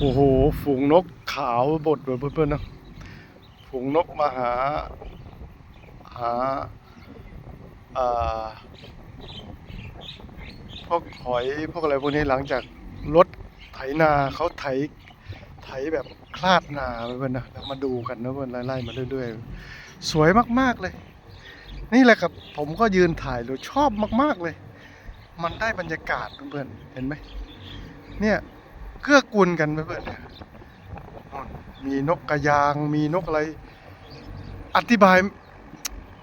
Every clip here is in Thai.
โอ้โห ฝูงนกขาวบดเลยเพื่อนๆนะ ฝูงนกมาหาหาอ่าพวกหอยพวกอะไรพวกนี้หลังจากรถไถนาเขาไถไถแบบคลาดนาเพื่อนๆนะแล้วมาดูกันนะเพื่อนไล่ๆมาเรื่อยๆ สวยมากๆเลย นี่แหละครับผมก็ยืนถ่ายเลยชอบมาก ๆเลย มันได้บรรยากาศเพื่อนๆเห็นไหมเนี่ย เกื้อกูลกันเพื่อนเนี่ยมีนกกระยาง มีนกอะไร อธิบาย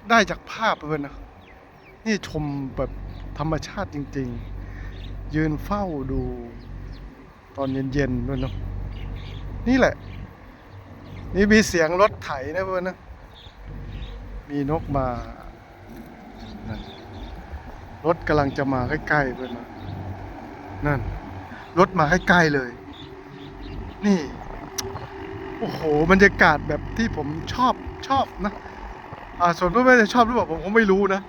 ได้จากภาพเพื่อนนะนี่ชมแบบธรรมชาติจริง ๆ ยืนเฝ้าดูตอนเย็นๆด้วยเนาะนี่แหละ นี่มีเสียงรถไถนะเพื่อนนะมีนกมานั่นรถกำลังจะมาใกล้ๆเพื่อนนะนั่น รถมาใกล้ๆเลย นี่ โอ้โหบรรยากาศแบบที่ผมชอบชอบนะอ่าส่วนเพื่อนๆจะชอบหรือเปล่าผมก็ไม่รู้นะ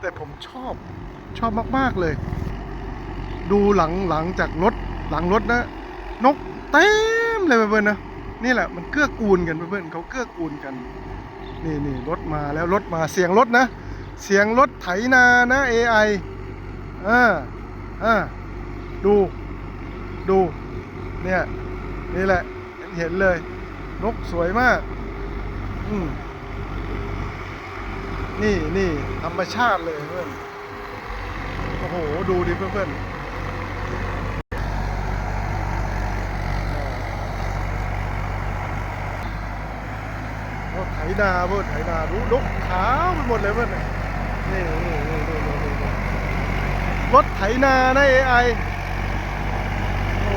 แต่ผมชอบชอบมากๆเลย ดูหลังหลังจากรถหลังรถนะ นกเต็มเลยเพื่อนๆนะนี่แหละมันเกื้อกูลกันเพื่อนๆเขาเกื้อกูลกัน นี่นี่รถมาแล้วรถมาเสียงรถนะ เสียงรถไถนานะ AI อ่าอ่าดู ดู เนี่ย นี่แหละ เห็นเลย นกสวยมาก อืมนี่นี่ธรรมชาติเลยเพื่อน โอ้โห ดูดิเพื่อนๆรถไถนาเพื่อนไถนาดูนกขาวไปหมดเลยเพื่อนนี่นี่นี่นี่รถไถนานะ AI โอ้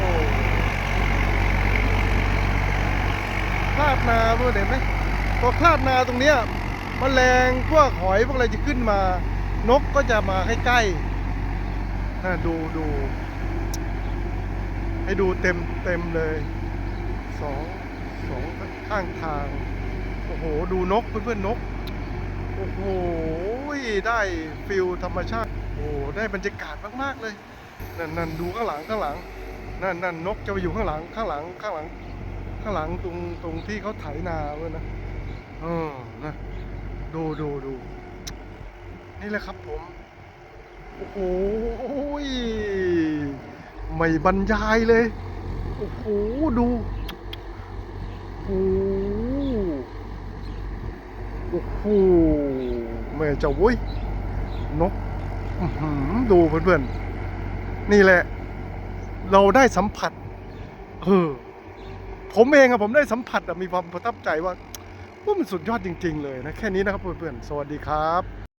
คลาดนาเพื่อนเห็นไหมพอคลาดนาตรงเนี้ยมแมลงพวกหอยพวกอะไรจะขึ้นมา นกก็จะมาใกล้ๆน่าดูดู ให้ดูเต็มเต็มเลยสองสองข้างทาง โอ้โห ดูนกเพื่อนๆนก โอ้โห ได้ฟิลธรรมชาติ โอ้ได้บรรยากาศมากๆเลย นั่นนั่นดูข้างหลังข้างหลัง นั่นนั่นนกจะไปอยู่ข้างหลังข้างหลังข้างหลัง ข้างหลังตรงตรงที่เขาไถนาเว้ยนะเออนะดูดูดูนี่แหละครับผม โอ้โหไม่บรรยายเลย โอ้โห ดูโอ้โหโอ้โหแม่เจ้าเว้ยนกอื้อหือดูเพื่อนๆ นี่แหละ เราได้สัมผัส เออ ผมเองอะผมได้สัมผัสมีความประทับใจว่าว่ามันสุดยอดจริง ๆ เลยนะแค่นี้นะครับเพื่อนๆสวัสดีครับ